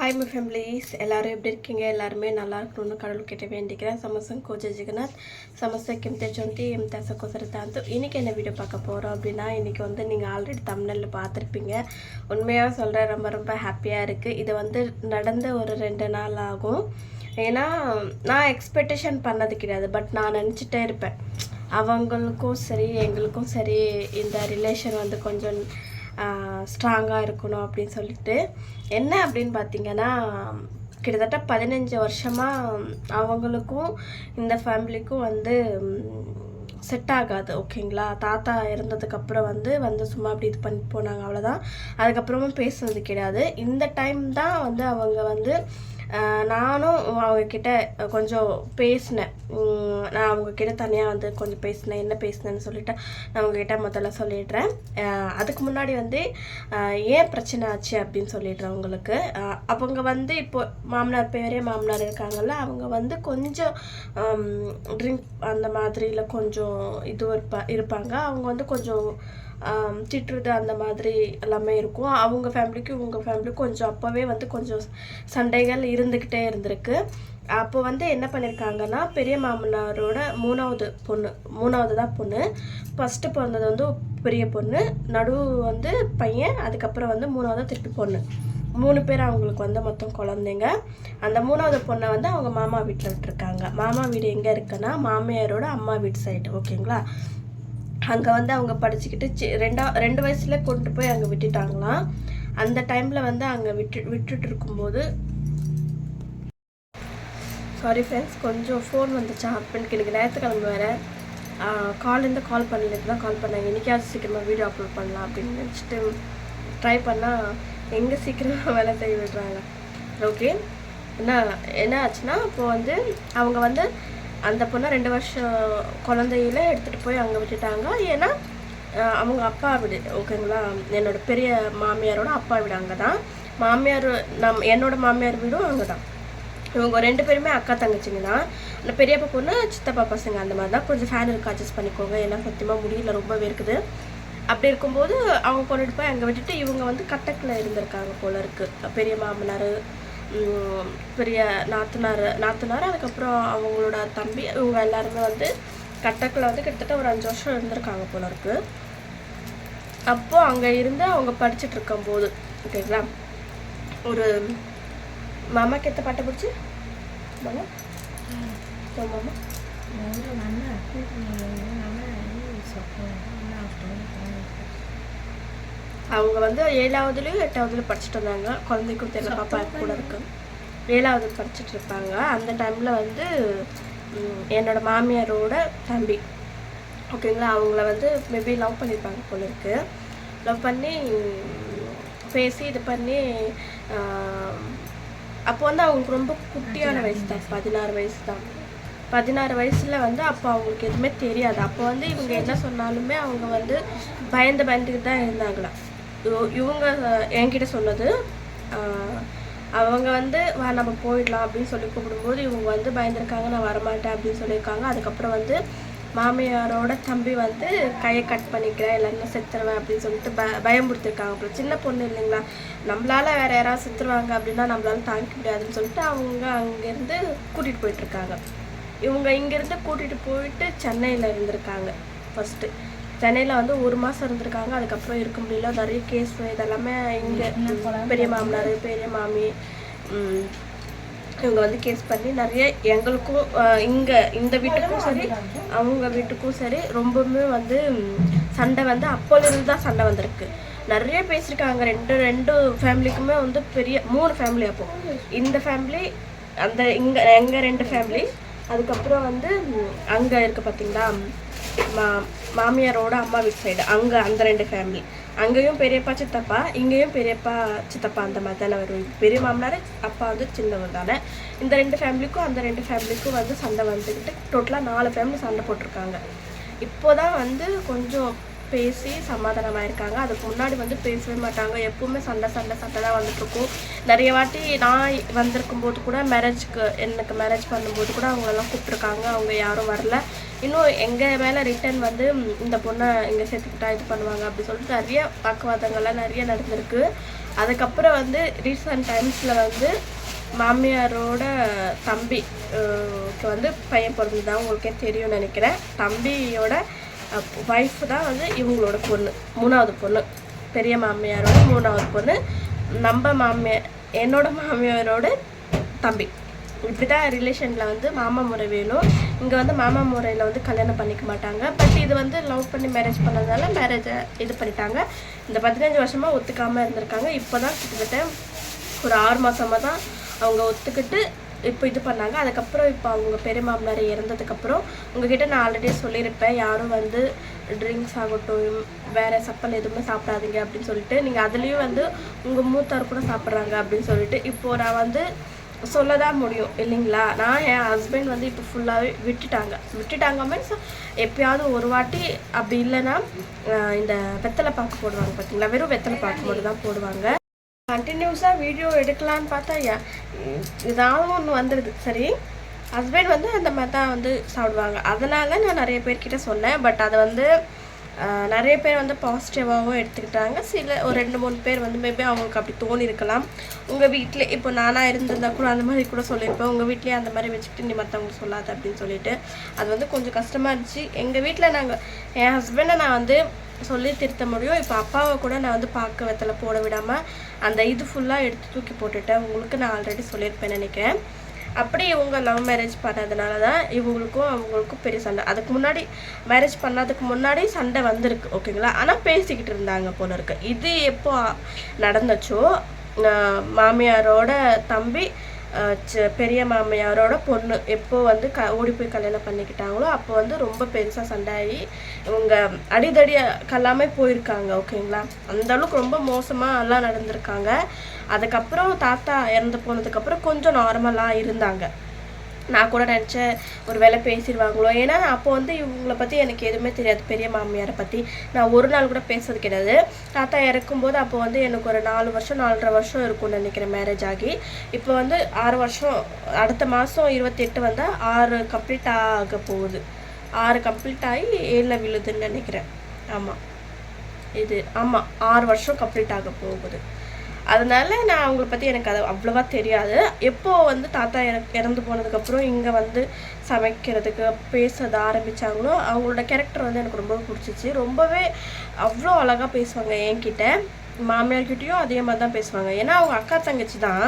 Hi my families எல்லோரும் எப்படி இருக்கீங்க? எல்லாருமே நல்லா இருக்கணும்னு கடவுள் கிட்ட வேண்டிக்கிறேன். சமசம் கோஜ ஜெகநாத் சமச கிம் தெஜொந்தி எம் தச கோசரத்தாந்து இன்றைக்கி என்ன வீடியோ பார்க்க போகிறோம் அப்படின்னா இன்றைக்கி வந்து நீங்கள் ஆல்ரெடி தமிழில் பார்த்துருப்பீங்க. உண்மையாக சொல்கிறேன் ரொம்ப ரொம்ப ஹாப்பியாக இருக்குது இது வந்து நடந்த ஒரு ரெண்டு நாள் ஆகும். ஏன்னா நான் எக்ஸ்பெக்டேஷன் பண்ணது கிடையாது பட் நான் நினச்சிட்டே இருப்பேன். அவங்களுக்கும் சரி எங்களுக்கும் சரி இந்த ரிலேஷன் வந்து கொஞ்சம் ஸ்ட்ராங்காக இருக்கணும் அப்படின்னு சொல்லிட்டு. என்ன அப்படின்னு பார்த்தீங்கன்னா கிட்டத்தட்ட பதினஞ்சு வருஷமாக அவங்களுக்கும் இந்த ஃபேமிலிக்கும் வந்து செட் ஆகாது ஓகேங்களா தாத்தா இறந்ததுக்கப்புறம் வந்து வந்து சும்மா அப்படி இது பண்ணி போனாங்க அவ்வளோதான் அதுக்கப்புறமா பேசுனது கிடையாது. இந்த டைம் தான் வந்து அவங்க வந்து நானும் அவங்கக்கிட்ட கொஞ்சம் பேசினேன். நான் அவங்கக்கிட்ட தனியாக வந்து கொஞ்சம் பேசினேன். என்ன பேசினேன்னு சொல்லிட்டு நான் அவங்கக்கிட்ட முதல்ல சொல்லிடுறேன். அதுக்கு முன்னாடி வந்து ஏன் பிரச்சனை ஆச்சு அப்படின்னு சொல்லிடுறேன் உங்களுக்கு. அவங்க வந்து இப்போ மாமனார் பேரே மாமனார் இருக்காங்கல்ல அவங்க வந்து கொஞ்சம் ட்ரிங்க் அந்த மாதிரியில் கொஞ்சம் இது இருப்பா இருப்பாங்க. அவங்க வந்து கொஞ்சம் திட்டுறது அந்த மாதிரி எல்லாமே இருக்கும். அவங்க ஃபேமிலிக்கும் இவங்க ஃபேமிலிக்கும் கொஞ்சம் அப்போவே வந்து கொஞ்சம் சண்டைகள் இருந்துக்கிட்டே இருந்திருக்கு. அப்போ வந்து என்ன பண்ணியிருக்காங்கன்னா பெரிய மாமனாரோட மூணாவது பொண்ணு மூணாவது தான் பொண்ணு. ஃபஸ்ட்டு பிறந்தது வந்து பெரிய பொண்ணு. நடுவு வந்து பையன் அதுக்கப்புறம் வந்து மூணாவது திருப்பி பொண்ணு. மூணு பேர் அவங்களுக்கு வந்து மொத்தம் குழந்தைங்க. அந்த மூணாவது பொண்ணை வந்து அவங்க மாமா வீட்டில் விட்டுருக்காங்க. மாமா வீடு எங்கே இருக்குன்னா மாமியாரோட அம்மா வீட்டு சைடு ஓகேங்களா அங்கே வந்து அவங்க படிச்சுக்கிட்டு ரெண்டா ரெண்டு வயசுல கொண்டு போய் அங்கே விட்டுட்டாங்களாம். அந்த டைமில் வந்து அங்கே விட்டு விட்டுட்டு இருக்கும்போது சாரி ஃப்ரெண்ட்ஸ் கொஞ்சம் ஃபோன் வந்துச்சு? ஹஸ்பண்ட்க்கு எனக்கு ஞாயிற்றுக்கிழமை வேறு. காலேருந்து கால் பண்ணல தான் கால் பண்ணாங்க இன்றைக்காவது சீக்கிரமாக வீடியோ அப்லோட் பண்ணலாம் அப்படின்னு நினச்சிட்டு ட்ரை பண்ணால் எங்கே சீக்கிரமாக வேலை செய்ய விடுறாங்க. ஓகே என்ன என்ன ஆச்சுன்னா இப்போ வந்து அவங்க வந்து அந்த பொண்ணை ரெண்டு வருஷம் குழந்தையில எடுத்துகிட்டு போய் அங்கே விட்டுட்டாங்க. ஏன்னா அவங்க அப்பா வீடு ஓகேங்களா? என்னோட பெரிய மாமியாரோட அப்பா வீடு அங்கே தான் மாமியார் நம் என்னோட மாமியார் வீடும் அங்கே தான் இவங்க ரெண்டு பேருமே அக்கா தங்கச்சிங்க தான். அந்த பெரியப்பா பொண்ணு சித்தப்பா பசங்க அந்த மாதிரி தான் கொஞ்சம் ஃபேன் அட்ஜஸ்ட் பண்ணிக்கோங்க. ஏன்னா சத்தியமாக முடியல ரொம்ப இருக்குது அப்படி இருக்கும்போது அவங்க கொண்டுட்டு போய் அங்கே விட்டுட்டு இவங்க வந்து கட்டக்கில் இருந்திருக்காங்க போல இருக்குது பெரிய மாமனார் பெரிய நாத்தனார் நாத்தனார் அதுக்கப்புறம் அவங்களோட தம்பி இவங்க எல்லாருமே வந்து கட்டக்கில் வந்து கிட்டத்தட்ட ஒரு அஞ்சு வருஷம் இருந்திருக்காங்க போல இருக்கு. அப்போ அங்கே இருந்து அவங்க படிச்சுட்டு இருக்கும்போது ஓகேங்களா? ஒரு மாமாக்கு எத்த பாட்டை பிடிச்சி? மாமா? மாமா? அவங்க வந்து ஏழாவதுலேயும் எட்டாவதுலையும் படிச்சுட்டு வந்தாங்க. குழந்தைக்கும் தெரியல பாப்பா கூட இருக்கு. ஏழாவது படிச்சுட்டு இருப்பாங்க. அந்த டைமில் வந்து என்னோட மாமியாரோட தம்பி. ஓகேங்களா அவங்கள வந்து மேபி லவ் பண்ணியிருப்பாங்க போல இருக்கு. லவ் பண்ணி பேசி இது பண்ணி அப்போ வந்து அவங்களுக்கு ரொம்ப குட்டியான வயசு தான். பதினாறு வயசு தான். பதினாறு வயசுல வந்து அப்போ அவங்களுக்கு எதுவுமே தெரியாது. அப்போ வந்து இவங்க என்ன சொன்னாலுமே அவங்க வந்து பயந்து பயந்துக்கிட்டு தான் இருந்தாங்களாம். இவங்க என்கிட்ட சொன்னது அவங்க வந்து வா நம்ம போயிடலாம் அப்படின்னு சொல்லி கூப்பிடும்போது இவங்க வந்து பயந்துருக்காங்க நான் வரமாட்டேன் அப்படின்னு சொல்லியிருக்காங்க. அதுக்கப்புறம் வந்து மாமியாரோட தம்பி வந்து கையை கட் பண்ணிக்கிறேன் இல்லைன்னா செத்துருவேன் அப்படின்னு சொல்லிட்டு ப பயமுறுத்திருக்காங்க. அப்புறம் சின்ன பொண்ணு இல்லைங்களா நம்மளால வேற யாராவது செத்துருவாங்க அப்படின்னா நம்மளால தாங்கிக்க முடியாதுன்னு சொல்லிட்டு அவங்க அங்கேருந்து கூட்டிகிட்டு போயிட்டுருக்காங்க. இவங்க இங்கேருந்து கூட்டிகிட்டு போயிட்டு சென்னையில் இருந்திருக்காங்க ஃபஸ்ட்டு சென்னையில் வந்து ஒரு மாதம் இருந்திருக்காங்க. அதுக்கப்புறம் இருக்க முடியல. நிறைய கேஸ் இதெல்லாமே இங்கே பெரிய மாமனார் பெரிய மாமி இவங்க வந்து கேஸ் பண்ணி நிறைய எங்களுக்கும் இங்க இந்த வீட்டுக்கும் சரி அவங்க வீட்டுக்கும் சரி ரொம்பவுமே வந்து சண்டை வந்து அப்போலேருந்து தான் சண்டை வந்திருக்கு. நிறைய பேசியிருக்காங்க. ரெண்டு ரெண்டு ஃபேமிலிக்குமே வந்து பெரிய மூணு ஃபேமிலி அப்போ. இந்த ஃபேமிலி அந்த இங்க எங்க ரெண்டு ஃபேமிலி அதுக்கப்புறம் வந்து அங்க இருக்கு பாத்தீங்களா? மா மாமியாரோட அம்மா வீட்டு சைடு அங்கே அந்த ரெண்டு ஃபேமிலி அங்கேயும் பெரியப்பா சித்தப்பா இங்கேயும் பெரியப்பா சித்தப்பா அந்த மாதிரி தானே வரும். பெரிய மாமனார் அப்பா வந்து சின்னவர் தானே. இந்த ரெண்டு ஃபேமிலிக்கும் அந்த ரெண்டு ஃபேமிலிக்கும் வந்து சண்டை வந்துக்கிட்டு டோட்டலாக நாலு ஃபேமிலி சண்டை போட்டிருக்காங்க. இப்போதான் வந்து கொஞ்சம் பேசி சமாதானமாயிருக்காங்க. அதுக்கு முன்னாடி வந்து பேசவே மாட்டாங்க. எப்பவுமே சண்டை சண்டை சண்டை தான் வந்துட்டுருக்கும். நிறைய வாட்டி நான் வந்திருக்கும் போது கூட மேரேஜ்க்கு எனக்கு மேரேஜ் பண்ணும்போது கூட அவங்களெல்லாம் கூப்பிட்ருக்காங்க அவங்க யாரும் வரல. இன்னும் எங்கள் மேலே ரிட்டர்ன் வந்து இந்த பொண்ணை இங்கே சேர்த்துக்கிட்டா இது பண்ணுவாங்க அப்படி சொல்லிட்டு நிறைய வாக்குவாதங்கள்லாம் நிறைய நடந்திருக்கு. அதுக்கப்புறம் வந்து ரீசன்ட் டைம்ஸில் வந்து மாமியாரோட தம்பி வந்து பையன் பிறந்ததுதான் உங்களுக்கே தெரியும்னு நினைக்கிறேன். தம்பியோட ஒய்ஃப் தான் வந்து இவங்களோட பொண்ணு மூணாவது பொண்ணு. பெரிய மாமியாரோட மூணாவது பொண்ணு. நம்ம மாமியார் என்னோட மாமியாரோட தம்பி. இப்படி தான் ரிலேஷனில் வந்து மாமா முறை வேணும். இங்கே வந்து மாமா முறையில் வந்து கல்யாணம் பண்ணிக்க மாட்டாங்க. பட் இது வந்து லவ் பண்ணி மேரேஜ் பண்ணதுனால மேரேஜை இது பண்ணிட்டாங்க. இந்த பதினஞ்சு வருஷமாக ஒத்துக்காமல் இருந்திருக்காங்க. இப்போ தான் கிட்டத்தட்ட ஒரு ஆறு மாதமாக தான் அவங்க ஒத்துக்கிட்டு இப்போ இது பண்ணாங்க. அதுக்கப்புறம் இப்போ அவங்க பெரிய மாமனார் இறந்ததுக்கப்புறம் உங்ககிட்ட நான் ஆல்ரெடி சொல்லியிருப்பேன். யாரும் வந்து ட்ரிங்க்ஸ் ஆகட்டும் வேறு சப்பல் எதுவுமே சாப்பிடாதீங்க அப்படின்னு சொல்லிட்டு நீங்கள் அதுலேயும் வந்து உங்கள் மூத்தார் கூட சாப்பிட்றாங்க அப்படின்னு சொல்லிட்டு இப்போது நான் வந்து சொல்ல தான் முடியும் இல்லைங்களா? நான் என் ஹஸ்பண்ட் வந்து இப்போ ஃபுல்லாகவே விட்டுட்டாங்க. விட்டுட்டாங்க மீன்ஸ் எப்பயாவது ஒரு வாட்டி அப்படி இல்லைன்னா இந்த வெத்தலை பாக்கு போடுவாங்க பார்த்தீங்களா வெறும் வெத்தலை பாக்கு மட்டும் தான் போடுவாங்க. கண்டினியூஸாக வீடியோ எடுக்கலான்னு பார்த்தா யா- ஏதாவது ஒன்று வந்துடுது சரி ஹஸ்பண்ட் வந்து அந்த மாதிரி தான் வந்து சாப்பிடுவாங்க. அதனால நான் நிறைய பேர்கிட்ட சொன்னேன். பட் அதை வந்து நிறைய பேர் வந்து பாசிட்டிவாகவும் எடுத்துக்கிட்டாங்க. சில ஒரு ரெண்டு மூணு பேர் வந்து மேபி அவங்களுக்கு அப்படி தோணி இருக்கலாம் உங்கள் வீட்டில் இப்போ நானாக இருந்திருந்தா கூட அந்த மாதிரி கூட சொல்லியிருப்பேன் உங்கள் வீட்லேயே அந்த மாதிரி வச்சுக்கிட்டு நீ மற்றவங்களுக்கு சொல்லாத அப்படின்னு சொல்லிட்டு. அது வந்து கொஞ்சம் கஷ்டமாக இருந்துச்சு. எங்கள் வீட்டில் நாங்கள் என் ஹஸ்பண்டை நான் வந்து சொல்லி திருத்த முடியும். இப்போ அப்பாவை கூட நான் வந்து பார்க்க வெத்தலை போட விடாமல் அந்த இது ஃபுல்லாக எடுத்து தூக்கி போட்டுட்டேன். உங்களுக்கு நான் ஆல்ரெடி சொல்லியிருப்பேன் நினைக்கிறேன். அப்படி இவங்க லவ் மேரேஜ் பண்ணதுனால தான் இவங்களுக்கும் அவங்களுக்கும் பெரிய சண்டை. அதுக்கு முன்னாடி மேரேஜ் பண்ணதுக்கு முன்னாடி சண்டை வந்திருக்கு ஓகேங்களா ஆனால் பேசிக்கிட்டு இருந்தாங்க போல இருக்கு. இது எப்போ நடந்துச்சோ மாமியாரோட தம்பி பெரிய மாமியாரோட பொண்ணு எப்போ வந்து க ஓடி போய் கல்யாணம் பண்ணிக்கிட்டாங்களோ அப்போ வந்து ரொம்ப பெருசாக சண்டாகி இவங்க அடிதடி கல்லாமே போயிருக்காங்க ஓகேங்களா அந்த அளவுக்கு ரொம்ப மோசமாக எல்லாம் நடந்திருக்காங்க. அதுக்கப்புறம் தாத்தா இறந்து போனதுக்கப்புறம் கொஞ்சம் நார்மலாக இருந்தாங்க. நான் கூட நினச்சேன் ஒரு வேளை பேசிடுவாங்களோ? ஏன்னா அப்போ வந்து இவங்கள பற்றி எனக்கு எதுவுமே தெரியாது. பெரிய மாமியாரை பற்றி நான் ஒரு நாள் கூட பேசுறது கிடையாது. தாத்தா இறக்கும்போது அப்போ வந்து எனக்கு ஒரு நாலு வருஷம் நாலரை வருஷம் இருக்கும்னு நினைக்கிறேன் மேரேஜ் ஆகி. இப்போ வந்து ஆறு வருஷம் அடுத்த மாதம் இருபத்தெட்டு வந்தால் ஆறு கம்ப்ளீட் ஆக போகுது. ஆறு கம்ப்ளீட் ஆகி ஏழில் விழுதுன்னு நினைக்கிறேன். ஆமாம் இது ஆமாம் ஆறு வருஷம் கம்ப்ளீட் ஆக போகுது. அதனால நான் அவங்கள பற்றி எனக்கு அது அவ்வளோவா தெரியாது. எப்போ வந்து தாத்தா இற இறந்து போனதுக்கப்புறம் இங்கே வந்து சமைக்கிறதுக்கு பேசுறது ஆரம்பித்தாங்களோ அவங்களோட கேரக்டர் வந்து எனக்கு ரொம்ப பிடிச்சிச்சு. ரொம்பவே அவ்வளோ அழகாக பேசுவாங்க என்கிட்ட. மாமியார்கிட்டையும் அதே மாதிரி தான் பேசுவாங்க. ஏன்னா அவங்க அக்கா தங்கச்சி தான்.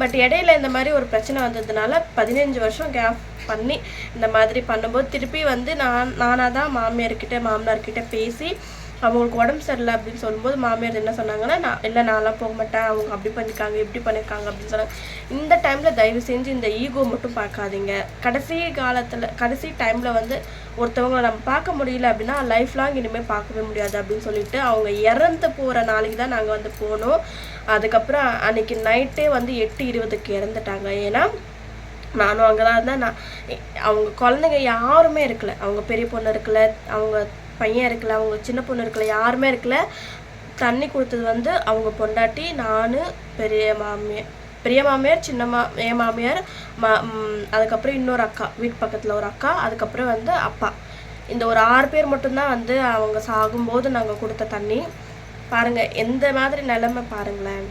பட் இடையில இந்த மாதிரி ஒரு பிரச்சனை வந்ததுனால பதினஞ்சு வருஷம் கேப் பண்ணி இந்த மாதிரி பண்ணும்போது திருப்பி வந்து நான் நானாக தான் மாமியார்கிட்ட மாமனார்கிட்ட பேசி அவங்களுக்கு உடம்பு சரியில்லை அப்படின்னு சொல்லும்போது மாமியார் என்ன சொன்னாங்கன்னா நான் இல்லை நான்லாம் போக மாட்டேன். அவங்க அப்படி பண்ணிருக்காங்க இப்படி பண்ணியிருக்காங்க அப்படின்னு சொன்னாங்க. இந்த டைமில் தயவு செஞ்சு இந்த ஈகோ மட்டும் பார்க்காதீங்க. கடைசி காலத்தில் கடைசி டைமில் வந்து ஒருத்தவங்களை நம்ம பார்க்க முடியல அப்படின்னா லைஃப் லாங் இனிமேல் பார்க்கவே முடியாது அப்படின்னு சொல்லிட்டு அவங்க இறந்து போகிற நாளைக்கு தான் நாங்கள் வந்து போனோம். அதுக்கப்புறம் அன்னைக்கு நைட்டே வந்து எட்டு இருபதுக்கு இறந்துட்டாங்க. ஏன்னா நானும் அங்கே தான் இருந்தேன். நான் அவங்க குழந்தைங்க யாருமே இருக்கல. அவங்க பெரிய பொண்ணு இருக்கல. அவங்க பையன் இருக்கல அவங்க சின்ன பொண்ணு இருக்கல யாருமே இருக்கல. தண்ணி கொடுத்தது வந்து அவங்க பொண்டாட்டி நான் பெரிய மாமியார் பெரிய மாமியார் சின்ன மா என் மாமியார் மா அதுக்கப்புறம் இன்னொரு அக்கா வீட்டு பக்கத்தில் ஒரு அக்கா அதுக்கப்புறம் வந்து அப்பா. இந்த ஒரு ஆறு பேர் மட்டும்தான் வந்து அவங்க சாகும்போது நாங்கள் கொடுத்த தண்ணி. பாருங்கள் எந்த மாதிரி நிலமை பாருங்களேன்.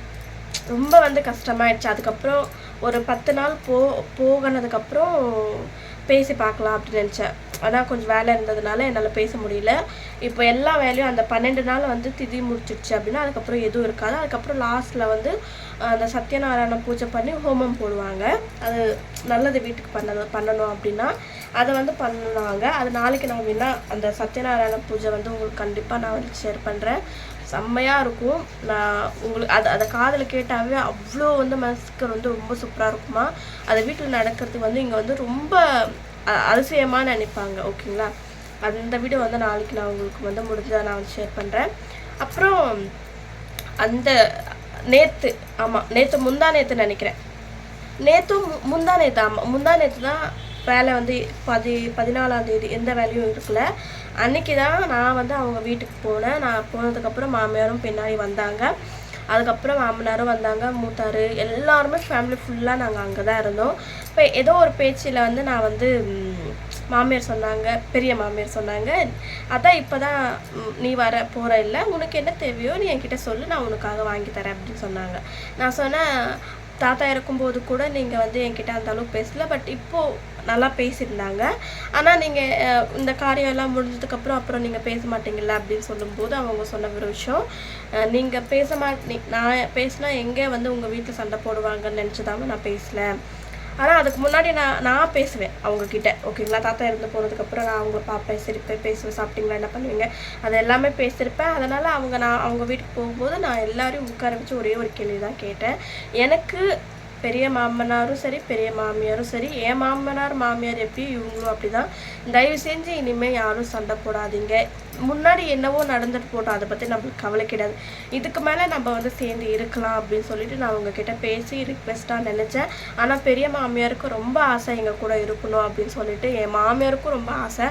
ரொம்ப வந்து கஷ்டமாயிடுச்சு. அதுக்கப்புறம் ஒரு பத்து நாள் போ போகினதுக்கப்புறம் பேசி பார்க்கலாம் அப்படின்னு நினச்சேன். ஆனால் கொஞ்சம் வேலை இருந்ததுனால என்னால் பேச முடியல. இப்போ எல்லா வேலையும் அந்த பன்னெண்டு நாள் வந்து திதி முடிச்சிடுச்சு அப்படின்னா அதுக்கப்புறம் எதுவும் இருக்காது. அதுக்கப்புறம் லாஸ்ட்டில் வந்து அந்த சத்யநாராயண பூஜை பண்ணி ஹோமம் போடுவாங்க. அது நல்லது வீட்டுக்கு பண்ண பண்ணணும் அப்படின்னா அதை வந்து பண்ணுவாங்க. அது நாளைக்கு நான் அப்படின்னா அந்த சத்யநாராயண பூஜை வந்து உங்களுக்கு கண்டிப்பாக நான் வந்து ஷேர் பண்ணுறேன் செம்மையாக இருக்கும். நான் உங்களுக்கு அது அதை காதில் கேட்டாவே அவ்வளோ வந்து மனசுக்கு வந்து ரொம்ப சூப்பராக இருக்குமா. அதை வீட்டில் நடக்கிறதுக்கு வந்து இங்கே வந்து ரொம்ப அ- அதிசயமாக நினைப்பாங்க. ஓகேங்களா? அது இந்த வீடியோ வந்து நாளைக்கு நான் உங்களுக்கு வந்து முடிஞ்சதாக நான் வந்து ஷேர் பண்ணுறேன் அப்புறம் அந்த நேற்று ஆமாம் நேற்று முந்தா நேற்று நினைக்கிறேன். நேற்றும் முந்தா நேற்று ஆமாம் முந்தா நேற்று தான் வேலை வந்து பதி பதினாலாம் தேதி எந்த வேலையும் இருக்கல. அன்னைக்கு தான் நான் வந்து அவங்க வீட்டுக்கு போனேன். நான் போனதுக்கப்புறம் மாமியாரும் பின்னாடி வந்தாங்க. அதுக்கப்புறம் மாமனாரும் வந்தாங்க மூத்தார் எல்லாருமே ஃபேமிலி ஃபுல்லாக நாங்கள் அங்கே தான் இருந்தோம். இப்போ ஏதோ ஒரு பேச்சில் வந்து நான் வந்து மாமியார் சொன்னாங்க பெரிய மாமியார் சொன்னாங்க. அதான் இப்போ தான் நீ வர போகிற இல்லை. உனக்கு என்ன தேவையோ நீ என்கிட்ட சொல்லு நான் உனக்காக வாங்கி தரேன் அப்படின்னு சொன்னாங்க. நான் சொன்னேன் தாத்தா இருக்கும்போது கூட நீங்கள் வந்து என்கிட்ட அந்த அளவுக்கு பேசல. பட் இப்போது நல்லா பேசியிருந்தாங்க. ஆனால் நீங்கள் இந்த காரியம் எல்லாம் முடிஞ்சதுக்கப்புறம் அப்புறம் நீங்கள் பேச மாட்டீங்கல்ல அப்படின்னு சொல்லும்போது அவங்க சொன்ன ஒரு விஷயம். நீங்கள் பேச மாட்டீங்க நான் பேசினா எங்கே வந்து உங்கள் வீட்டில் சண்டை போடுவாங்கன்னு நினச்சிதாம நான் பேசல. ஆனால் அதுக்கு முன்னாடி நான் நான் பேசுவேன் அவங்கக்கிட்ட ஓகேங்களா? தாத்தா இருந்து போனதுக்கப்புறம் நான் அவங்க பார்ப்பேன் சிரிப்பேன் பேசுவேன் சாப்பிட்டீங்களா என்ன பண்ணுவீங்க? அது எல்லாமே பேசியிருப்பேன். அதனால் அவங்க நான் அவங்க வீட்டுக்கு போகும்போது நான் எல்லாரையும் உட்கார வச்சு ஒரே ஒரு கேள்வி தான் கேட்டேன். எனக்கு பெரிய மாமனாரும் சரி பெரிய மாமியாரும் சரி என் மாமனார் மாமியார் எப்படி இவங்களும் அப்படி தான் தயவு செஞ்சு இனிமேல் யாரும் சண்டை போடாதீங்க. முன்னாடி என்னவோ நடந்துட்டு போட்டோம் அதை பற்றி நம்மளுக்கு கவலை கிடையாது. இதுக்கு மேலே நம்ம வந்து சேர்ந்து இருக்கலாம் அப்படின்னு சொல்லிட்டு நான் உங்ககிட்ட பேசி ரிக்வெஸ்ட்டாக நினச்சேன். ஆனால் பெரிய மாமியாருக்கும் ரொம்ப ஆசை எங்கள் கூட இருக்கணும் அப்படின்னு சொல்லிட்டு என் மாமியாருக்கும் ரொம்ப ஆசை.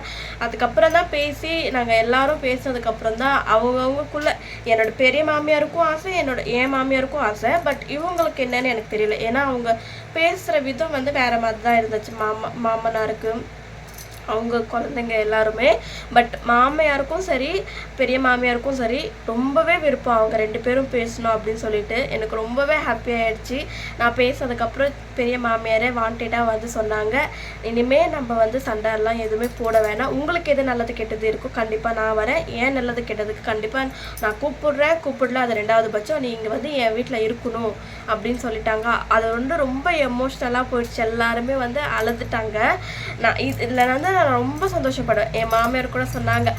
அதுக்கப்புறம் தான் பேசி நாங்கள் எல்லாரும் பேசினதுக்கப்புறம் தான் அவங்கவுங்களுக்குள்ள என்னோட பெரிய மாமியாருக்கும் ஆசை என்னோட என் மாமியாருக்கும் ஆசை. பட் இவங்களுக்கு என்னன்னு எனக்கு தெரியல. ஏன்னா அவங்க பேசுகிற விதம் வந்து வேற மாதிரி தான் இருந்துச்சு. மாமா மாமனாருக்கு. அவங்க குழந்தைங்க எல்லாருமே. பட் மாமியாருக்கும் சரி பெரிய மாமியாருக்கும் சரி ரொம்பவே விருப்பம் அவங்க ரெண்டு பேரும் பேசணும் அப்படின்னு சொல்லிட்டு எனக்கு ரொம்பவே ஹாப்பி ஆயிடுச்சு. நான் பேசுனதுக்கப்புறம் பெரிய மாமியாரே வாண்டடாக வந்து சொன்னாங்க. இனிமேல் நம்ம வந்து சண்டைலாம் எதுவுமே போட வேணாம். உங்களுக்கு எது நல்லது கெட்டது இருக்கோ கண்டிப்பாக நான் வரேன். ஏன் நல்லது கெட்டதுக்கு கண்டிப்பாக நான் கூப்பிடுறேன். கூப்பிடல அது ரெண்டாவது பட்சம். நீங்கள் வந்து என் வீட்டில் இருக்கணும் அப்படின்னு சொல்லிட்டாங்க. அது வந்து ரொம்ப எமோஷ்னலாக போயிடுச்சு. எல்லாருமே வந்து அழுதுட்டாங்க. நான் இதில் வந்து நான் ரொம்ப சந்தோஷப்படுவேன். என் மாமியார் கூட சொன்னாங்க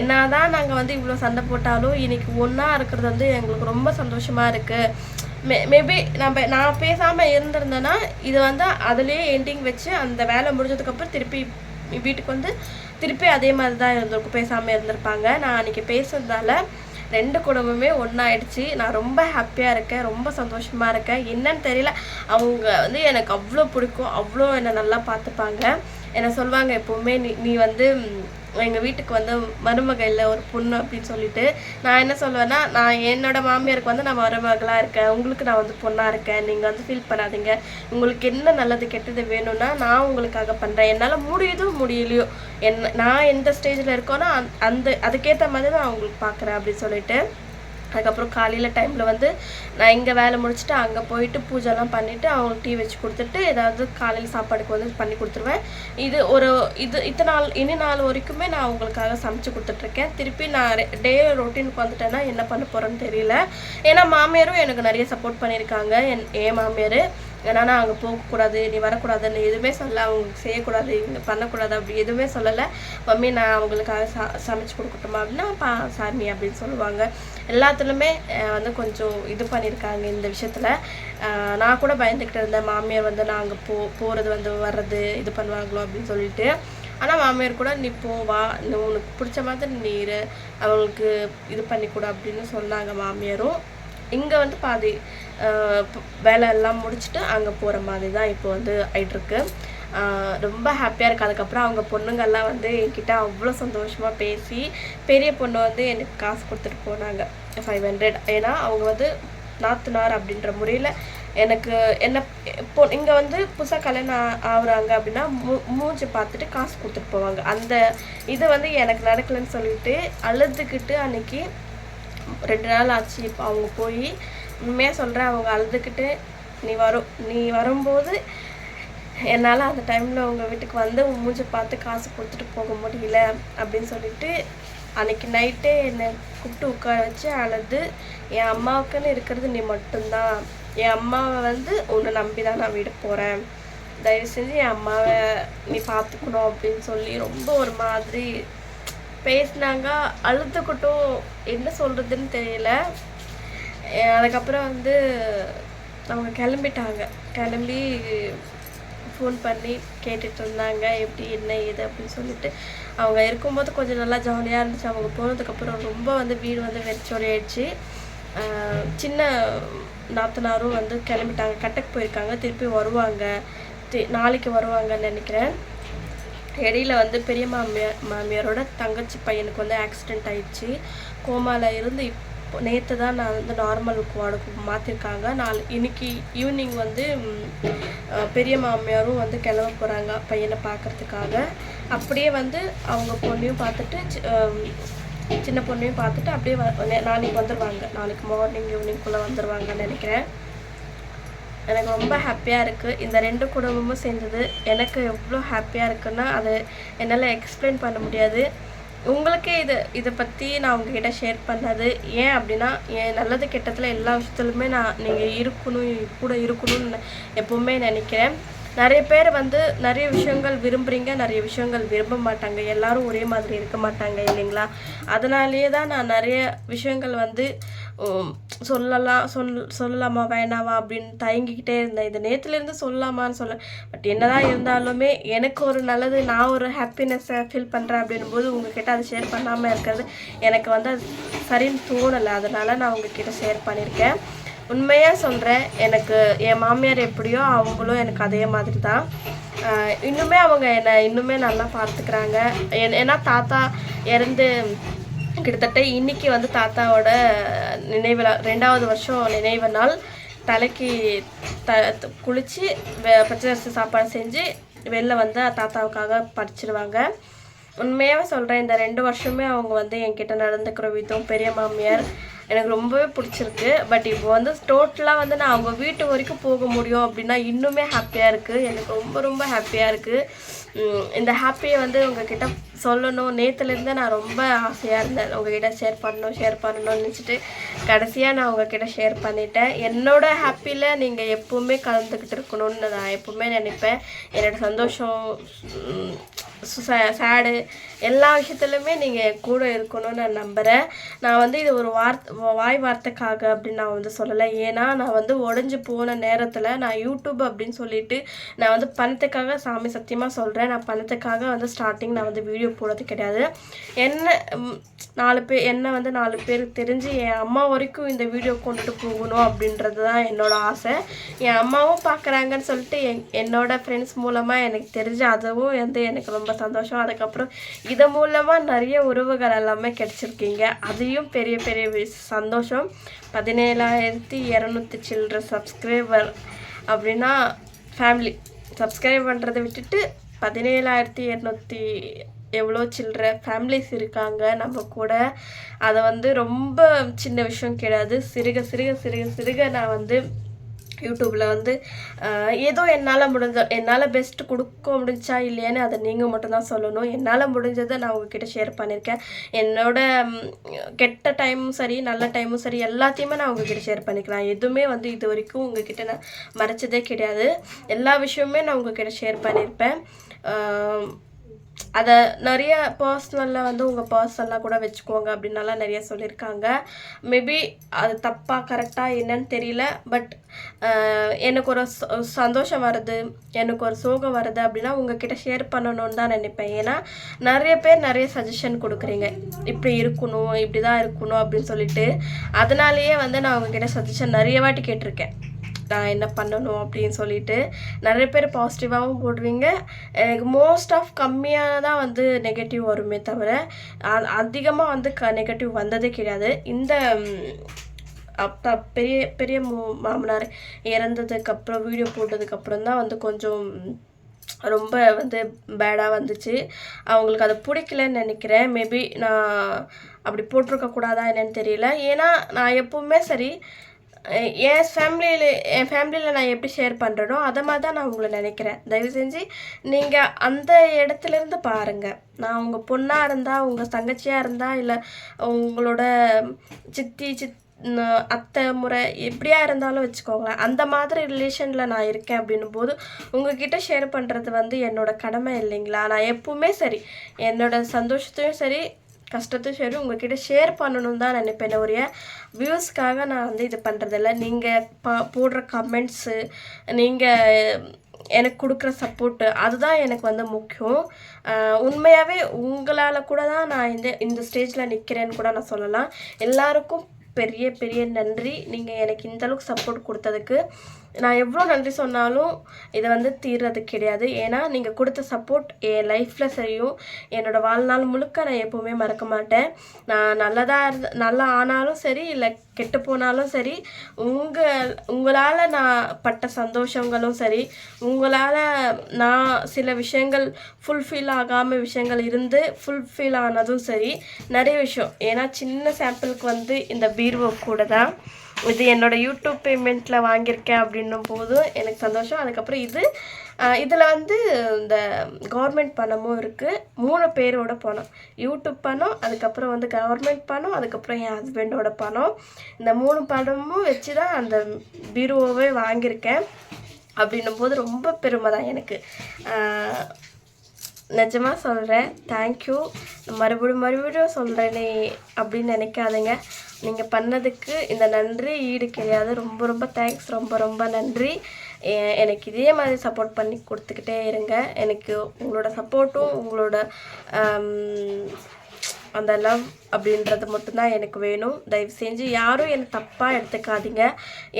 என்னதான் நாங்கள் வந்து இவ்வளோ சண்டை போட்டாலும் இன்னைக்கு ஒன்றா இருக்கிறது வந்து எங்களுக்கு ரொம்ப சந்தோஷமாக இருக்குது மே மேபி நம்ம நான் பேசாமல் இருந்திருந்தேன்னா இது வந்து அதுலேயே எண்டிங் வச்சு அந்த வேலை முடிஞ்சதுக்கப்புறம் திருப்பி வீட்டுக்கு வந்து திருப்பி அதே மாதிரி தான் இருந்திருக்கும். பேசாமல் இருந்திருப்பாங்க. நான் அன்றைக்கி பேசுறதால ரெண்டு குடும்பமே ஒன்றாயிடுச்சு நான் ரொம்ப ஹாப்பியாக இருக்கேன். ரொம்ப சந்தோஷமாக இருக்கேன். என்னன்னு தெரியல. அவங்க வந்து எனக்கு அவ்வளோ பிடிக்கும். அவ்வளோ என்னை நல்லா பார்த்துப்பாங்க. என்னை சொல்லுவாங்க எப்போவுமே நீ நீ வந்து எங்கள் வீட்டுக்கு வந்து மருமக இல்லை ஒரு பொண்ணு அப்படின்னு சொல்லிட்டு நான் என்ன சொல்லுவேன்னா நான் என்னோட மாமியாருக்கு வந்து நான் மருமகளாக இருக்கேன். உங்களுக்கு நான் வந்து பொண்ணாக இருக்கேன். நீங்கள் வந்து ஃபீல் பண்ணாதீங்க. உங்களுக்கு என்ன நல்லது கெட்டது வேணும்னா நான் உங்களுக்காக பண்ணுறேன் என்னால் முடியுதோ முடியலையோ என்ன நான் எந்த ஸ்டேஜில் இருக்கோன்னா அந்த அதுக்கேற்ற மாதிரி நான் உங்களுக்கு பார்க்குறேன் அப்படின்னு சொல்லிட்டு அதுக்கப்புறம் காலையில் டைமில் வந்து நான் இங்கே வேலை முடிச்சுட்டு அங்கே போயிட்டு பூஜைலாம் பண்ணிவிட்டு அவங்களுக்கு டீ வச்சு கொடுத்துட்டு ஏதாவது காலையில் சாப்பாடுக்கு வந்து பண்ணி கொடுத்துருவேன். இது ஒரு இது இத்தனை நாள் இனி நாள் வரைக்குமே நான் அவங்களுக்காக சமைச்சு கொடுத்துட்ருக்கேன். திருப்பி நான் டே ரொட்டீனுக்கு வந்துட்டேன்னா என்ன பண்ண போகிறேன்னு தெரியல. ஏன்னா மாமியாரும் எனக்கு நிறைய சப்போர்ட் பண்ணியிருக்காங்க. என் ஏன் மாமியார். ஏன்னா அங்கே போகக்கூடாது நீ வரக்கூடாதுன்னு எதுவுமே சொல்ல அவங்க செய்யக்கூடாது பண்ணக்கூடாது அப்படி எதுவுமே சொல்லலை. மம்மி நான் அவங்களுக்காக ச சமைச்சு கொடுக்கட்டுமா அப்படின்னா பா சாமி அப்படின்னு சொல்லுவாங்க. எல்லாத்துலேயுமே வந்து கொஞ்சம் இது பண்ணியிருக்காங்க இந்த விஷயத்தில். நான் கூட பயந்துக்கிட்டு இருந்தேன். மாமியார் வந்து நான் அங்கே போ போகிறது வந்து வர்றது இது பண்ணுவாங்களோ? அப்படின்னு சொல்லிட்டு. ஆனால் மாமியார் கூட நீ போ வா உனக்கு பிடிச்ச மாதிரி நீ அவங்களுக்கு இது பண்ணிக்கூட அப்படின்னு சொன்னாங்க மாமியாரும். இங்கே வந்து பாதி வேலை எல்லாம் முடிச்சுட்டு அங்கே போகிற மாதிரி தான் இப்போ வந்து ஆயிட்டுருக்கு. ரொம்ப ஹாப்பியாக இருக்குது அதுக்கப்புறம் அவங்க பொண்ணுங்கள்லாம் வந்து என்கிட்ட அவ்வளோ சந்தோஷமாக பேசி பெரிய பொண்ணு வந்து எனக்கு காசு கொடுத்துட்டு போனாங்க. ஃபைவ் ஹண்ட்ரட் ஏன்னா அவங்க வந்து நாத்துனார் அப்படின்ற முறையில் எனக்கு என்ன இப்போ இங்கே வந்து புதுசாக கல்யாணம் ஆகுறாங்க அப்படின்னா மூ மூஞ்சி பார்த்துட்டு காசு கொடுத்துட்டு போவாங்க. அந்த இது வந்து எனக்கு நடக்கலைன்னு சொல்லிட்டு அழுதுகிட்டு அன்னைக்கு ரெண்டு நாள் ஆச்சு. இப்போ அவங்க போய் உண்மையாக சொல்கிறேன் அவங்க அழுதுகிட்டு நீ வரும் நீ வரும்போது என்னால் அந்த டைமில் அவங்க வீட்டுக்கு வந்து உன் மூஞ்சி பார்த்து காசு கொடுத்துட்டு போக முடியல அப்படின்னு சொல்லிட்டு அன்னைக்கு நைட்டே என்னை கூப்பிட்டு உட்கார வச்சு அழுது என் அம்மாவுக்குன்னு இருக்கிறது நீ மட்டும்தான். என் அம்மாவை வந்து உன்னை நம்பி தான் நான் வீடு போகிறேன் தயவு செஞ்சு என் அம்மாவை நீ பார்த்துக்கணும் அப்படின்னு சொல்லி ரொம்ப ஒரு மாதிரி பேசினாங்க. அழுதுகிட்டும் என்ன சொல்கிறதுன்னு தெரியல. அதுக்கப்புறம் வந்து அவங்க கிளம்பிட்டாங்க. கிளம்பி ஃபோன் பண்ணி கேட்டுட்டு இருந்தாங்க. எப்படி என்ன ஏது அப்படின்னு சொல்லிட்டு அவங்க இருக்கும்போது கொஞ்சம் நல்லா ஜாலியாக இருந்துச்சு. அவங்க போனதுக்கப்புறம் ரொம்ப வந்து வீடு வந்து வெறிச்சோடியாயிடுச்சு. சின்ன நாத்தனாரும் வந்து கிளம்பிட்டாங்க. கட்டக்கு போயிருக்காங்க. திருப்பி வருவாங்க. நாளைக்கு வருவாங்கன்னு நினைக்கிறேன். இடையில வந்து பெரிய மாமியார் மாமியாரோட தங்கச்சி பையனுக்கு வந்து ஆக்சிடெண்ட் ஆயிடுச்சு. கோமாவில் இருந்து நேற்று தான் நான் வந்து நார்மல் வார்டுக்கு மாற்றிருக்காங்க நாள் இன்னைக்கு ஈவினிங் வந்து பெரிய மாமியாரும் வந்து கிளம்ப போகிறாங்க பையனை பார்க்கறதுக்காக அப்படியே வந்து அவங்க பொண்ணையும் பார்த்துட்டு சின்ன பொண்ணையும் பார்த்துட்டு அப்படியே வ- நே- நாளைக்கு வந்துடுவாங்க நாளைக்கு மார்னிங் ஈவினிங்குள்ளே வந்துடுவாங்கன்னு நினைக்கிறேன். எனக்கு ரொம்ப ஹாப்பியாக இருக்குது இந்த ரெண்டு குடும்பமும் சேர்ந்தது. எனக்கு எவ்வளோ ஹாப்பியாக இருக்குன்னா அது என்னால் எக்ஸ்பிளைன் பண்ண முடியாது. உங்களுக்கே இது இதை பற்றி நான் உங்ககிட்ட ஷேர் பண்ணது ஏன் அப்படின்னா என் நல்லது கெட்டத்தில் எல்லா விஷயத்துலையுமே நான் நீங்கள் இருக்கணும் கூட இருக்கணும்னு எப்போவுமே நினைக்கிறேன். நிறைய பேர் வந்து நிறைய விஷயங்கள் விரும்புகிறீங்க நிறைய விஷயங்கள் விரும்ப மாட்டாங்க. எல்லாரும் ஒரே மாதிரி இருக்க மாட்டாங்க இல்லைங்களா? அதனாலேயே தான் நான் நிறைய விஷயங்கள் வந்து சொல்லலாம் சொல் சொல்லலாமா வேணாமா அப்படின்னு தயங்கிக்கிட்டே இருந்தேன். இது நேற்றுலேருந்து சொல்லலாமான்னு சொல்ல பட் என்னதான் இருந்தாலுமே எனக்கு ஒரு நல்லது நான் ஒரு ஹாப்பினஸ்ஸை ஃபீல் பண்ணுறேன் அப்படின்னும் போது உங்ககிட்ட அதை ஷேர் பண்ணாமல் இருக்கிறது எனக்கு வந்து அது சரின்னு தோணலை. அதனால் நான் உங்ககிட்ட ஷேர் பண்ணியிருக்கேன். உண்மையாக சொல்கிறேன் எனக்கு என் மாமியார் எப்படியோ அவங்களும் எனக்கு அதே மாதிரி தான் இன்னுமே அவங்க என்னை இன்னுமே நல்லா பார்த்துக்கிறாங்க ஏன்- ஏன்னா தாத்தா இறந்து கிட்டத்தட்ட இன்னைக்கு வந்து தாத்தாவோட நினைவு ரெண்டாவது வருஷம் நினைவு நாள். தலைக்கு த குளித்து குளிச்சு பச்சை அரிசி சாப்பாடு செஞ்சு வெளில வந்து தாத்தாவுக்காக படிச்சிருவாங்க. உண்மையாகவே சொல்கிறேன் இந்த ரெண்டு வருஷமே அவங்க வந்து என்கிட்ட நடந்துக்கிற விதம் பெரிய மாமியார் எனக்கு ரொம்பவே பிடிச்சிருக்கு. பட் இப்போ வந்து டோட்டலாக வந்து நான் அவங்க வீட்டு வரைக்கும் போக முடியும் அப்படின்னா இன்னுமே ஹாப்பியாக இருக்குது எனக்கு ரொம்ப ரொம்ப ஹாப்பியாக இருக்குது இந்த ஹாப்பியை வந்து உங்ககிட்ட சொல்லணும். நேற்றுலேருந்து நான் ரொம்ப ஆசையாக இருந்தேன். உங்ககிட்ட ஷேர் பண்ணணும் ஷேர் பண்ணணும்னு நினச்சிட்டு கடைசியாக நான் உங்ககிட்ட ஷேர் பண்ணிட்டேன். என்னோட ஹாப்பியில் நீங்கள் எப்போவுமே கலந்துக்கிட்டு இருக்கணும்னு நான் எப்போவுமே நினைப்பேன். என்னோட சந்தோஷம் சேடு எல்லா விஷயத்துலையுமே நீங்கள் என் கூட இருக்கணும்னு நான் நம்புகிறேன் நான் வந்து இது ஒரு வார்த் வாய் வார்த்தைக்காக அப்படின்னு நான் வந்து சொல்லலை. ஏன்னா நான் வந்து உடஞ்சி போன நேரத்தில் நான் யூடியூப் அப்படின்னு சொல்லிட்டு நான் வந்து பணத்துக்காக சாமி சத்தியமாக சொல்கிறேன் நான் பணத்துக்காக வந்து ஸ்டார்டிங் நான் வந்து வீடியோ போடுறது கிடையாது. என்ன நாலு பேர் என்ன வந்து நாலு பேருக்கு தெரிஞ்சு என் அம்மா வரைக்கும் இந்த வீடியோ கொண்டுட்டு போகணும் அப்படின்றது தான் என்னோடய ஆசை. என் அம்மாவும் பார்க்குறாங்கன்னு சொல்லிட்டு என் என்னோட ஃப்ரெண்ட்ஸ் மூலமாக எனக்கு தெரிஞ்சு அதுவும் வந்து எனக்கு ரொம்ப சந்தோஷம். அதுக்கப்புறம் இது மூலமாக நிறைய உறவுகள் எல்லாமே கிடச்சிருக்கீங்க. அதையும் பெரிய பெரிய சந்தோஷம். பதினேழாயிரத்தி இரநூத்தி சில்லற சப்ஸ்கிரைபர் அப்படின்னா ஃபேமிலி சப்ஸ்கிரைப் பண்ணுறதை விட்டுட்டு பதினேழாயிரத்தி இரநூத்தி எவ்வளோ சில்லற ஃபேமிலிஸ் இருக்காங்க நம்ம கூட. அதை வந்து ரொம்ப சின்ன விஷயம் கிடையாது. சிறுக சிறுக சிறுக சிறுக நான் வந்து யூடியூப்பில் வந்து ஏதோ என்னால் முடிஞ்ச என்னால் பெஸ்ட் கொடுக்க முடிஞ்சா இல்லையான்னு அதை நீங்கள் மட்டும்தான் சொல்லணும். என்னால் முடிஞ்சதை நான் உங்ககிட்ட ஷேர் பண்ணியிருக்கேன் என்னோட கெட்ட டைமும் சரி நல்ல டைமும் சரி எல்லாத்தையுமே நான் உங்ககிட்ட ஷேர் பண்ணிக்கலாம். எதுவுமே வந்து இது வரைக்கும் உங்ககிட்ட நான் மறைச்சதே கிடையாது. எல்லா விஷயமுமே நான் உங்ககிட்ட ஷேர் பண்ணியிருப்பேன் அதை நிறைய பர்சனலில் வந்து உங்கள் பர்சனலாக கூட வச்சுக்கோங்க அப்படின்னலாம் நிறைய சொல்லியிருக்காங்க மேபி அது தப்பாக கரெக்டாக என்னன்னு தெரியல. பட் எனக்கு ஒரு சந்தோஷம் வருது. எனக்கு ஒரு சோகம் வருது அப்படின்னா உங்ககிட்ட ஷேர் பண்ணணும்னு தான் நினைப்பேன். ஏன்னா நிறைய பேர் நிறைய சஜஷன் கொடுக்குறீங்க. இப்படி இருக்கணும் இப்படி தான் இருக்கணும் அப்படின்னு சொல்லிட்டு. அதனாலேயே வந்து நான் உங்ககிட்ட சஜஷன் நிறைய வாட்டி கேட்டிருக்கேன். நான் என்ன பண்ணணும் அப்படின்னு சொல்லிட்டு நிறைய பேர் பாசிட்டிவாகவும் போடுவீங்க. எனக்கு மோஸ்ட் ஆஃப் கம்மியாக தான் வந்து நெகட்டிவ் வருமே தவிர அதிகமாக வந்து க நெகட்டிவ் வந்ததே கிடையாது. இந்த அப்பா பெரிய பெரிய மாமனார் இறந்ததுக்கப்புறம் வீடியோ போட்டதுக்கப்புறம் தான் வந்து கொஞ்சம் ரொம்ப வந்து பேடாக வந்துச்சு. அவங்களுக்கு அது பிடிக்கலன்னு நினைக்கிறேன். மேபி நான் அப்படி போட்டிருக்க கூடாதா என்னன்னு தெரியல. ஏன்னா நான் எப்பவுமே சரி என் ஃபேமிலியில் என் ஃபேமிலியில் நான் எப்படி ஷேர் பண்ணுறேனோ அதை மாதிரி தான் நான் உங்களை நினைக்கிறேன். தயவு செஞ்சு நீங்கள் அந்த இடத்துலேருந்து பாருங்கள் நான் உங்கள் பொண்ணாக இருந்தால் உங்கள் தங்கச்சியாக இருந்தால் இல்லை உங்களோட சித்தி சித் அத்தை முறை எப்படியா இருந்தாலும் வச்சுக்கோங்களேன். அந்த மாதிரி ரிலேஷனில் நான் இருக்கேன் அப்படின்னும் போது உங்ககிட்ட ஷேர் பண்ணுறது வந்து என்னோட கடமை இல்லைங்களா? நான் எப்பவுமே சரி என்னோட சந்தோஷத்தையும் சரி கஷ்டத்தையும் சரி உங்ககிட்ட ஷேர் பண்ணணும்னு தான் நினைப்பேன் ஒரே வியூஸ்க்காக நான் வந்து இது பண்ணுறதில்ல நீங்கள் பா போடுற கமெண்ட்ஸு நீங்கள் எனக்கு கொடுக்குற சப்போர்ட்டு அதுதான் எனக்கு வந்து முக்கியம். உண்மையாகவே உங்களால் கூட தான் நான் இந்த இந்த ஸ்டேஜில் நிற்கிறேன்னு கூட நான் சொல்லலாம். எல்லாருக்கும் பெரிய பெரிய நன்றி. நீங்கள் எனக்கு இந்த அளவுக்கு சப்போர்ட் கொடுத்ததுக்கு. நான் எவ்வளோ நன்றி சொன்னாலும் இதை வந்து தீர்றது கிடையாது. ஏன்னா நீங்கள் கொடுத்த சப்போர்ட் என் லைஃப்பில் செய்யும் என்னோடய வாழ்நாள் முழுக்க நான் எப்போவுமே மறக்க மாட்டேன். நான் நல்லதாக இருந்த நல்லா ஆனாலும் சரி இல்லை கெட்டு போனாலும் சரி உங்கள் உங்களால் நான் பட்ட சந்தோஷங்களும் சரி உங்களால் நான் சில விஷயங்கள் ஃபுல்ஃபில் ஆகாமல் விஷயங்கள் இருந்து ஃபுல்ஃபில் ஆனதும் சரி நிறைய விஷயம். ஏன்னா சின்ன சாம்பிளுக்கு வந்து இந்த பீர்வோ கூட தான். இது என்னோடய யூடியூப் பேமெண்ட்டில் வாங்கியிருக்கேன் அப்படின்னும் போதும் எனக்கு சந்தோஷம். அதுக்கப்புறம் இது இதில் வந்து இந்த கவர்மெண்ட் பணமும் இருக்குது மூணு பேரோட பணம். யூடியூப் பணம் அதுக்கப்புறம் வந்து கவர்மெண்ட் பணம் அதுக்கப்புறம் என் ஹஸ்பண்டோட பணம். இந்த மூணு பணமும் வச்சு தான் அந்த பீரோவே வாங்கியிருக்கேன். அப்படின்னும் போது ரொம்ப பெருமை தான் எனக்கு நிஜமாக சொல்கிறேன் தேங்க்யூ மறுபடியும் மறுபடியும் சொல்கிறேனே அப்படின்னு நினைக்காதீங்க. நீங்கள் பண்ணதுக்கு இந்த நன்றி ஈடு கிடையாது. ரொம்ப ரொம்ப தேங்க்ஸ் ரொம்ப ரொம்ப நன்றி. எனக்கு இதே மாதிரி சப்போர்ட் பண்ணி கொடுத்துக்கிட்டே இருங்க. எனக்கு உங்களோட சப்போர்ட்டும் உங்களோட அந்த லவ் அப்படின்றது மட்டும்தான் எனக்கு வேணும். தயவு செஞ்சு யாரும் என்னை தப்பாக எடுத்துக்காதீங்க.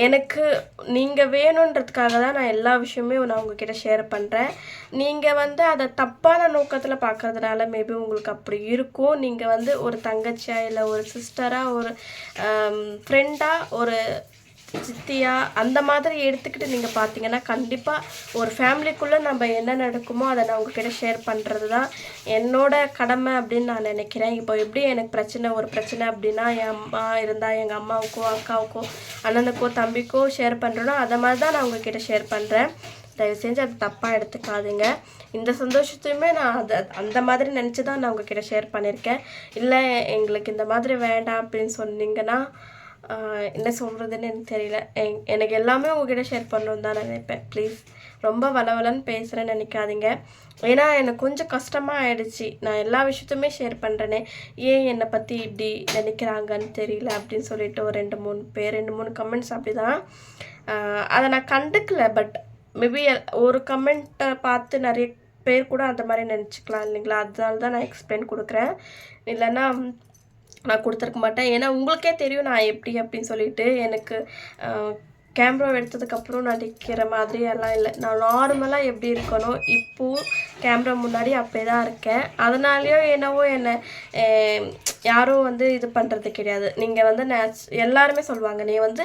எனக்கு நீங்கள் வேணுன்றதுக்காக தான் நான் எல்லா விஷயமே நான் உங்ககிட்ட ஷேர் பண்ணுறேன் நீங்கள் வந்து அதை தப்பான நோக்கத்தில் பார்க்கறதுனால மேபி உங்களுக்கு அப்படி இருக்கும். நீங்கள் வந்து ஒரு தங்கச்சியாக இல்லை ஒரு சிஸ்டராக ஒரு ஃப்ரெண்டாக ஒரு சித்தியா அந்த மாதிரி எடுத்துக்கிட்டு நீங்கள் பார்த்தீங்கன்னா கண்டிப்பாக ஒரு ஃபேமிலிக்குள்ளே நம்ம என்ன நடக்குமோ அதை நான் உங்ககிட்ட ஷேர் பண்ணுறது தான் என்னோட கடமை அப்படின்னு நான் நினைக்கிறேன். இப்போ எப்படி எனக்கு பிரச்சனை ஒரு பிரச்சனை அப்படின்னா என் அம்மா இருந்தால் எங்கள் அம்மாவுக்கோ அக்காவுக்கோ அண்ணனுக்கோ தம்பிக்கோ ஷேர் பண்ணுறோனோ அதை மாதிரி தான் நான் உங்ககிட்ட ஷேர் பண்ணுறேன் தயவு செஞ்சு அது தப்பாக எடுத்துக்காதுங்க. இந்த சந்தோஷத்தையுமே நான் அது அந்த மாதிரி நினச்சி தான் நான் உங்ககிட்ட ஷேர் பண்ணியிருக்கேன். இல்லை எங்களுக்கு இந்த மாதிரி வேண்டாம் அப்படின்னு சொன்னீங்கன்னா என்ன சொல்கிறதுன்னு எனக்கு தெரியல. எனக்கு எல்லாமே உங்ககிட்ட ஷேர் பண்ணணும் தான் நான் நினைப்பேன். ப்ளீஸ் ரொம்ப வளவலன்னு பேசுகிறேன்னு நினைக்காதீங்க. ஏன்னா எனக்கு கொஞ்சம் கஷ்டமாக ஆயிடுச்சு. நான் எல்லா விஷயத்தையுமே ஷேர் பண்ணுறேனே ஏன் என்னை பற்றி இப்படி நினைக்கிறாங்கன்னு தெரியல அப்படின்னு சொல்லிட்டு ஒரு ரெண்டு மூணு பேர் ரெண்டு மூணு கமெண்ட்ஸ் அப்படி தான் அதை நான் கண்டுக்கல. பட் மேபி ஒரு கமெண்ட்டை பார்த்து நிறைய பேர் கூட அந்த மாதிரி நினச்சிக்கலாம் இல்லைங்களா? அதனால தான் நான் எக்ஸ்பிளைன் கொடுக்குறேன். இல்லைன்னா நான் கொடுத்துருக்க மாட்டேன். ஏன்னா உங்களுக்கே தெரியும் நான் எப்படி அப்படின்னு சொல்லிட்டு எனக்கு கேமரா எடுத்ததுக்கப்புறம் நடிக்கிற மாதிரி எல்லாம் இல்லை. நான் நார்மலாக எப்படி இருக்கணும் இப்போது கேமரா முன்னாடி அப்படி தான் இருக்கேன். அதனாலேயோ என்னவோ என்னை யாரும் வந்து இது பண்ணுறது கிடையாது. நீங்கள் வந்து நேச் எல்லாருமே சொல்லுவாங்க நீ வந்து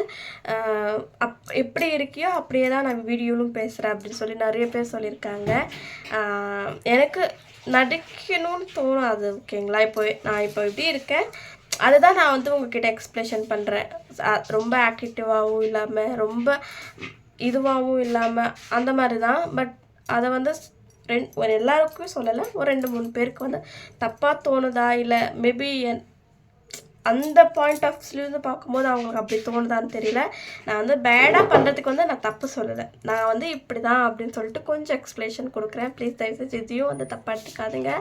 அப் எப்படி இருக்கியோ அப்படியே தான் நான் வீடியோலும் பேசுகிறேன் அப்படின்னு சொல்லி நிறைய பேர் சொல்லியிருக்காங்க. எனக்கு நடிக்கணும்னு தோணும் அது ஓகேங்களா? இப்போ நான் இப்போ எப்படி இருக்கேன்? அதுதான் நான் வந்து உங்ககிட்ட எக்ஸ்பிளேஷன் பண்ணுறேன் ரொம்ப ஆக்டிவாகவும் இல்லாமல் ரொம்ப இதுவாகவும் இல்லாமல் அந்த மாதிரி தான் பட் அதை வந்து ரெண் ஒரு எல்லாருக்கும் சொல்லலை. ஒரு ரெண்டு மூணு பேருக்கு வந்து தப்பாக தோணுதா? இல்லை மேபி என் அந்த பாயிண்ட் ஆஃப் வியூலேருந்து பார்க்கும்போது அவங்களுக்கு அப்படி தோணுதான்னு தெரியல. நான் வந்து பேடாக பண்ணுறதுக்கு வந்து நான் தப்பு சொல்லலை. நான் வந்து இப்படி தான் அப்படின்னு சொல்லிட்டு கொஞ்சம் எக்ஸ்ப்ளேஷன் கொடுக்குறேன். ப்ளீஸ் தயவுசெய்து இதையும் வந்து தப்பாக எடுத்துக்காதுங்க.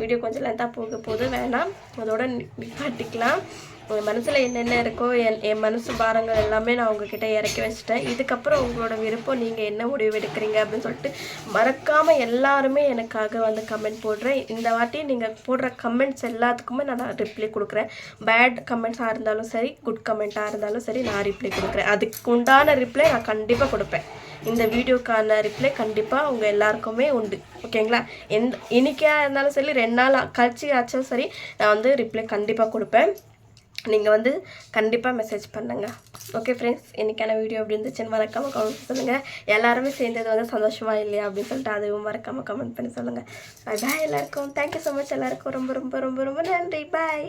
வீடியோ கொஞ்சம் லென்த்தாக போக போது வேணாம். அதோட நிப்பாட்டிக்கலாம் உங்கள் மனசில் என்னென்ன இருக்கோ என் என் மனசு பாரங்கள் எல்லாமே நான் உங்ககிட்ட இறக்கி வச்சுட்டேன். இதுக்கப்புறம் உங்களோட விருப்பம் நீங்கள் என்ன முடிவு எடுக்கிறீங்க அப்படின்னு சொல்லிட்டு மறக்காமல் எல்லாருமே எனக்காக வந்து கமெண்ட் போடுறேன். இந்த வாட்டி நீங்கள் போடுற கமெண்ட்ஸ் எல்லாத்துக்குமே நான் ரிப்ளை கொடுக்குறேன். பேட் கமெண்ட்ஸாக இருந்தாலும் சரி குட் கமெண்ட்டாக இருந்தாலும் சரி நான் ரிப்ளை கொடுக்குறேன். அதுக்கு உண்டான ரிப்ளை நான் கண்டிப்பாக கொடுப்பேன். இந்த வீடியோக்கான ரிப்ளை கண்டிப்பாக உங்கள் எல்லாருக்குமே உண்டு. ஓகேங்களா? எந்த இன்றைக்கியாக இருந்தாலும் சரி ரெண்டு நாள் கழிச்சு ஆச்சும் சரி நான் வந்து ரிப்ளை கண்டிப்பாக கொடுப்பேன். நீங்கள் வந்து கண்டிப்பாக மெசேஜ் பண்ணுங்கள் ஓகே ஃப்ரெண்ட்ஸ் இன்றைக்கான வீடியோ அப்படி இருந்துச்சுன்னு மறக்காமல் கமெண்ட் சொல்லுங்கள் எல்லாருமே சேர்ந்தது வந்து சந்தோஷமாக இல்லையா அப்படின்னு சொல்லிட்டு அதுவும் மறக்காமல் கமெண்ட் பண்ணி சொல்லுங்கள் பாய் எல்லாருக்கும். தேங்க்யூ ஸோ மச் எல்லாருக்கும். ரொம்ப ரொம்ப ரொம்ப ரொம்ப நன்றி. பாய்